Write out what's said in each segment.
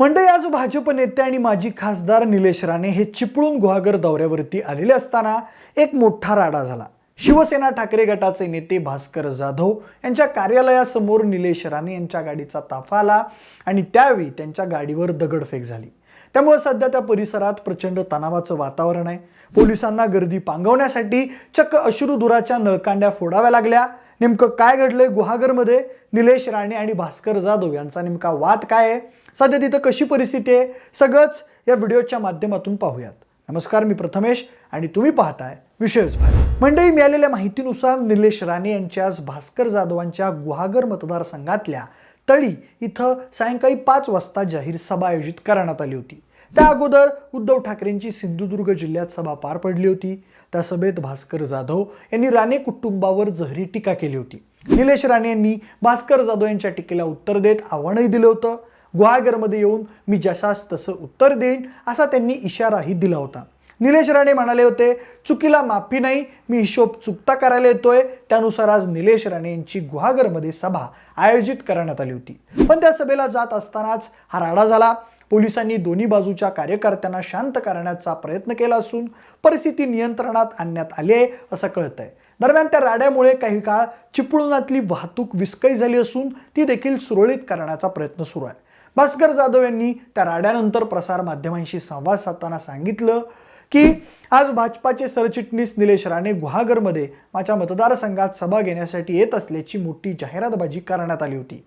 मंडळी आज भाजप नेते आणि माजी खासदार निलेश राणे हे चिपळूण गुहागर दौऱ्यावरती आलेले असताना एक मोठा राडा झाला. शिवसेना ठाकरे गटाचे नेते भास्कर जाधव यांच्या कार्यालयासमोर निलेश राणे यांच्या गाडीचा ताफा आला आणि त्यावेळी त्यांच्या गाडीवर दगडफेक झाली. त्यामुळे सध्या त्या परिसरात प्रचंड तणावाचं वातावरण आहे. पोलिसांना गर्दी पांगवण्यासाठी चक्क अश्रुधुराच्या नळकांड्या फोडाव्या लागल्या. नेमकं काय घडलंय? गुहागरमध्ये निलेश राणे आणि भास्कर जाधव यांचा नेमका वाद काय आहे? सध्या तिथं कशी परिस्थिती आहे? सगळंच या व्हिडिओच्या माध्यमातून पाहूयात. नमस्कार मी प्रथमेश आणि तुम्ही पाहताय विशेष भारी मंडळी मिळालेल्या माहितीनुसार निलेश राणे यांच्या आज भास्कर जाधवांच्या गुहागर मतदारसंघातल्या तळी इथं सायंकाळी पाच वाजता जाहीर सभा आयोजित करण्यात आली होती. त्या अगोदर उद्धव ठाकरेंची सिंधुदुर्ग जिल्ह्यात सभा पार पडली होती. त्या सभेत भास्कर जाधव यांनी राणे कुटुंबावर जहरी टीका केली होती. निलेश राणे यांनी भास्कर जाधव यांच्या टीकेला उत्तर देत आव्हानही दिलं होतं. गुहागरमध्ये येऊन मी जशास तसं उत्तर देईन असा त्यांनी इशाराही दिला होता. निलेश राणे म्हणाले होते चुकीला माफी नाही मी हिशोब चुकता करायला येतोय. त्यानुसार आज निलेश राणे यांची गुहागरमध्ये सभा आयोजित करण्यात आली होती. पण त्या सभेला जात असतानाच हा राडा झाला. पोलिसांनी दोन्ही बाजूच्या कार्यकर्त्यांना शांत करण्याचा प्रयत्न केला असून परिस्थिती नियंत्रणात आणण्यात आली आहे असं कळत आहे दरम्यान त्या राड्यामुळे काही काळ चिपळुणातली वाहतूक विस्कळी झाली असून ती देखील सुरळीत करण्याचा प्रयत्न सुरू आहे. भास्कर जाधव यांनी त्या राड्यानंतर प्रसार माध्यमांशी संवाद साधताना सांगितलं की आज भाजपाचे सरचिटणीस निलेश राणे गुहागरमध्ये माझ्या मतदारसंघात सभा घेण्यासाठी येत असल्याची मोठी जाहिरातबाजी करण्यात आली होती.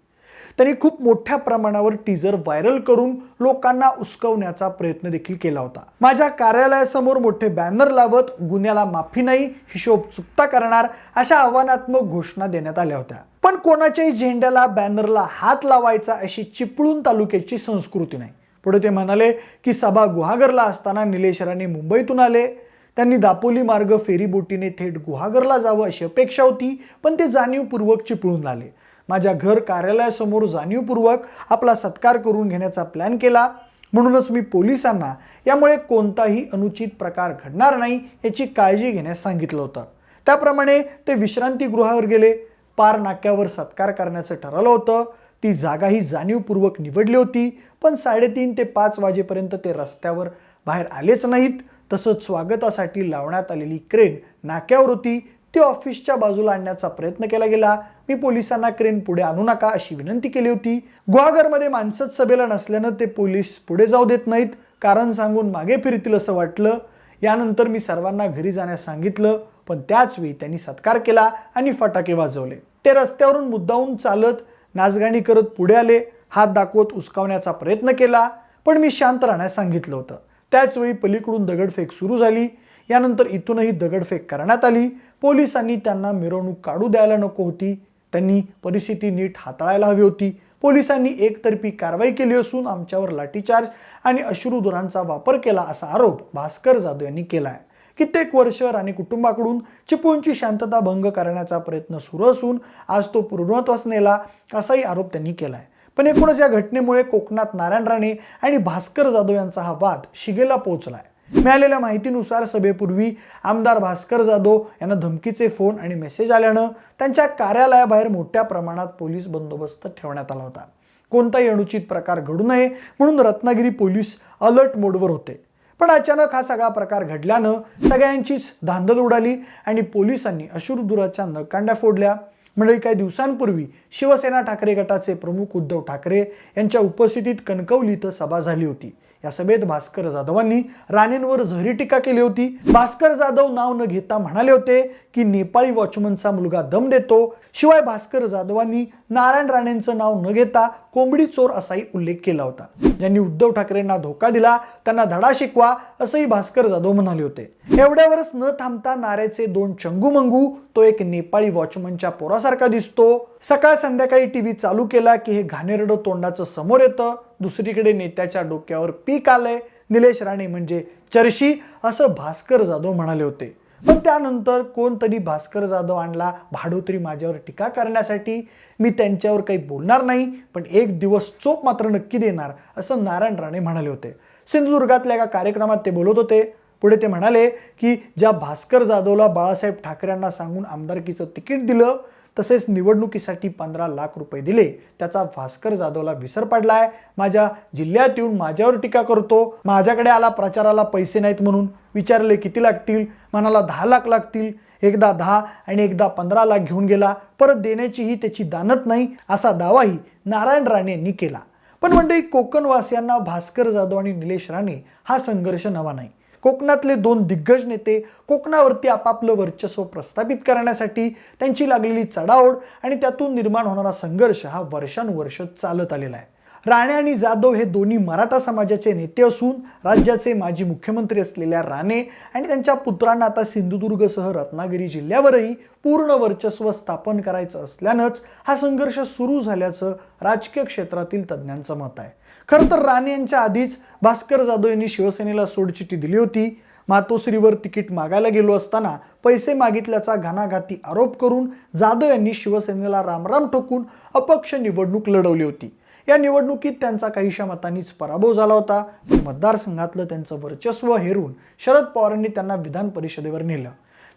त्यांनी खूप मोठ्या प्रमाणावर टीजर व्हायरल करून लोकांना उस्कवण्याचा प्रयत्न देखील केला होता. माझ्या कार्यालयासमोर मोठे बॅनर लावत गुन्ह्याला माफी नाही हिशोब चुकता करणार अशा आव्हानात्मक घोषणा देण्यात आल्या होत्या. पण कोणाच्याही झेंड्याला बॅनरला हात लावायचा अशी चिपळूण तालुक्याची संस्कृती नाही. पुढे ते म्हणाले की सभा गुहागरला असताना निलेश राणे मुंबईतून आले. त्यांनी दापोली मार्ग फेरीबोटीने थेट गुहागरला जावं अशी अपेक्षा होती पण ते जाणीवपूर्वक चिपळून आले. माझ्या घर कार्यालयासमोर जाणीवपूर्वक आपला सत्कार करून घेण्याचा प्लॅन केला. म्हणूनच मी पोलिसांना यामुळे कोणताही अनुचित प्रकार घडणार नाही याची काळजी घेण्यास सांगितलं होतं. त्याप्रमाणे ते विश्रांतीगृहावर गेले. पार नाक्यावर सत्कार करण्याचं ठरवलं होतं. ती जागाही जाणीवपूर्वक निवडली होती. पण साडेतीन ते पाच वाजेपर्यंत ते रस्त्यावर बाहेर आलेच नाहीत. तसंच स्वागतासाठी लावण्यात आलेली क्रेन नाक्यावर होती. ते ऑफिसच्या बाजूला आणण्याचा प्रयत्न केला गेला. मी पोलिसांना क्रेन पुढे आणू नका अशी विनंती केली होती. गुहागरमध्ये माणसंच सभेला नसल्यानं ते पोलीस पुढे जाऊ देत नाहीत. कारण सांगून मागे फिरतील असं वाटलं. यानंतर मी सर्वांना घरी जाण्यास सांगितलं. पण त्याचवेळी त्यांनी सत्कार केला आणि फटाके वाजवले. ते रस्त्यावरून मुद्दाहून चालत नाचगाणी करत पुढे आले. हात दाखवत उचकावण्याचा प्रयत्न केला. पण मी शांत राहण्यास सांगितलं होतं. त्याचवेळी पलीकडून दगडफेक सुरू झाली. यानंतर इथूनही दगडफेक करण्यात आली. पोलिसांनी त्यांना मिरवणूक काढू द्यायला नको होती. त्यांनी परिस्थिती नीट हाताळायला हवी होती. पोलिसांनी एकतर्फी कारवाई केली असून आमच्यावर लाठीचार्ज आणि अश्रुधुरांचा वापर केला असा आरोप भास्कर जाधव यांनी केला आहे कित्येक वर्ष राणे कुटुंबाकडून चिपळूणची शांतता भंग करण्याचा प्रयत्न सुरू असून आज तो पूर्णत्वास नेला असाही आरोप त्यांनी केला आहे पण एकूणच या घटनेमुळे कोकणात नारायण राणे आणि भास्कर जाधव यांचा हा वाद शिगेला पोहोचलाय. मिळालेल्या माहितीनुसार सभेपूर्वी आमदार भास्कर जाधव यांना धमकीचे फोन आणि मेसेज आल्यानं त्यांच्या कार्यालयाबाहेर मोठ्या प्रमाणात पोलीस बंदोबस्त ठेवण्यात आला होता. कोणताही अनुचित प्रकार घडू नये म्हणून रत्नागिरी पोलीस अलर्ट मोडवर होते. पण अचानक हा सगळा प्रकार घडल्यानं सगळ्यांचीच धांदल उडाली आणि पोलिसांनी अश्रुदुराच्या नकांड्या फोडल्या. मंडळी काही दिवसांपूर्वी शिवसेना ठाकरे गटाचे प्रमुख उद्धव ठाकरे यांच्या उपस्थितीत कणकवली इथं सभा झाली होती. या सभेत भास्कर जाधवांनी राणेंवर झहरी टीका केली होती. भास्कर जाधव नाव न घेता म्हणाले होते की नेपाळी वॉचमनचा मुलगा दम देतो. शिवाय भास्कर जाधवांनी नारायण राणेंचं नाव न घेता कोंबडी चोर असाही उल्लेख केला होता. ज्यांनी उद्धव ठाकरेंना धोका दिला त्यांना धडा शिकवा असंही भास्कर जाधव म्हणाले होते. एवढ्यावरच न थांबता नाऱ्याचे दोन चंगू मंगू तो एक नेपाळी वॉचमनच्या पोरासारखा दिसतो. सकाळ संध्याकाळी टीव्ही चालू केला की हे घाणेरडं तोंडाचं समोर येतं. दुसरीकडे नेत्याच्या डोक्यावर पीक आलंय. निलेश राणे म्हणजे चर्शी असं भास्कर जाधव म्हणाले होते. पण त्यानंतर कोणतरी भास्कर जाधव आणला भाडोत्री माझ्यावर टीका करण्यासाठी. मी त्यांच्यावर काही बोलणार नाही पण एक दिवस चोप मात्र नक्की देणार असं नारायण राणे म्हणाले होते. सिंधुदुर्गातल्या एका कार्यक्रमात ते बोलत होते. पुढे ते म्हणाले की ज्या भास्कर जाधवला बाळासाहेब ठाकरेंना सांगून आमदारकीचं तिकीट दिलं तसेच निवडणुकीसाठी पंधरा लाख रुपये दिले. त्याचा भास्कर जाधवला विसर पडलाय. माझ्या जिल्ह्यात येऊन माझ्यावर टीका करतो. माझ्याकडे आला प्रचाराला पैसे नाहीत म्हणून. विचारले किती लागतील? मनाला दहा लाख लागतील. एकदा दहा आणि एकदा पंधरा लाख घेऊन गेला. परत देण्याचीही त्याची दानत नाही असा दावाही नारायण राणे यांनी केला. पण मंडळी कोकणवासियांना भास्कर जाधव आणि निलेश राणे हा संघर्ष नवा नाही. कोकणातले दोन दिग्गज नेते कोकणावरती आपापलं वर्चस्व प्रस्थापित करण्यासाठी त्यांची लागलेली चढाओढ आणि त्यातून निर्माण होणारा संघर्ष हा वर्षानुवर्ष चालत आलेला आहे. राणे आणि जाधव हे दोन्ही मराठा समाजाचे नेते असून राज्याचे माजी मुख्यमंत्री असलेल्या राणे आणि त्यांच्या पुत्रांना आता सिंधुदुर्गसह रत्नागिरी जिल्ह्यावरही पूर्ण वर्चस्व स्थापन करायचं असल्यानंच हा संघर्ष सुरू झाल्याचं राजकीय क्षेत्रातील तज्ज्ञांचं मत आहे. खरं तर राणे यांच्या आधीच भास्कर जाधव यांनी शिवसेनेला सोडचिठी दिली होती. मातोश्रीवर तिकीट मागायला गेलो असताना पैसे मागितल्याचा घणाघाती आरोप करून जाधव यांनी शिवसेनेला रामराम ठोकून अपक्ष निवडणूक लढवली होती. या निवडणुकीत त्यांचा काहीशा मतांनीच पराभव झाला होता. मतदारसंघातलं त्यांचं वर्चस्व हेरून शरद पवारांनी त्यांना विधान परिषदेवर नेलं.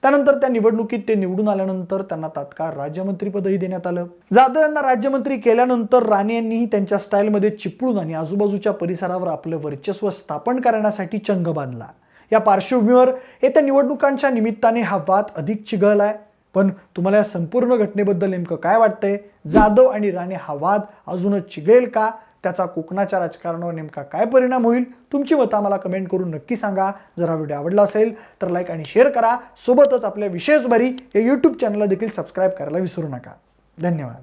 त्यानंतर त्या निवडणुकीत ते निवडून आल्यानंतर त्यांना तात्काळ राज्यमंत्रीपदही देण्यात आलं. जाधव यांना राज्यमंत्री केल्यानंतर राणे यांनीही त्यांच्या स्टाईलमध्ये चिपळून आणि आजूबाजूच्या परिसरावर आपलं वर्चस्व स्थापन करण्यासाठी चंग बांधला. या पार्श्वभूमीवर येत्या निवडणुकांच्या निमित्ताने हा वाद अधिक चिघळलाय. पण तुम्हाला या संपूर्ण घटनेबद्दल नेमकं काय वाटतंय? जाधव आणि राणे हा वाद अजूनच चिघळेल का? त्याचा कोकणाच्या राजकारणावर नेमका काय परिणाम होईल तुमची मतं आम्हाला कमेंट करून नक्की सांगा. जर हा व्हिडिओ आवडला असेल तर लाईक आणि शेअर करा. सोबतच आपल्या विशेष भरी या यूट्यूब चॅनलला देखील सबस्क्राईब करायला विसरू नका. धन्यवाद.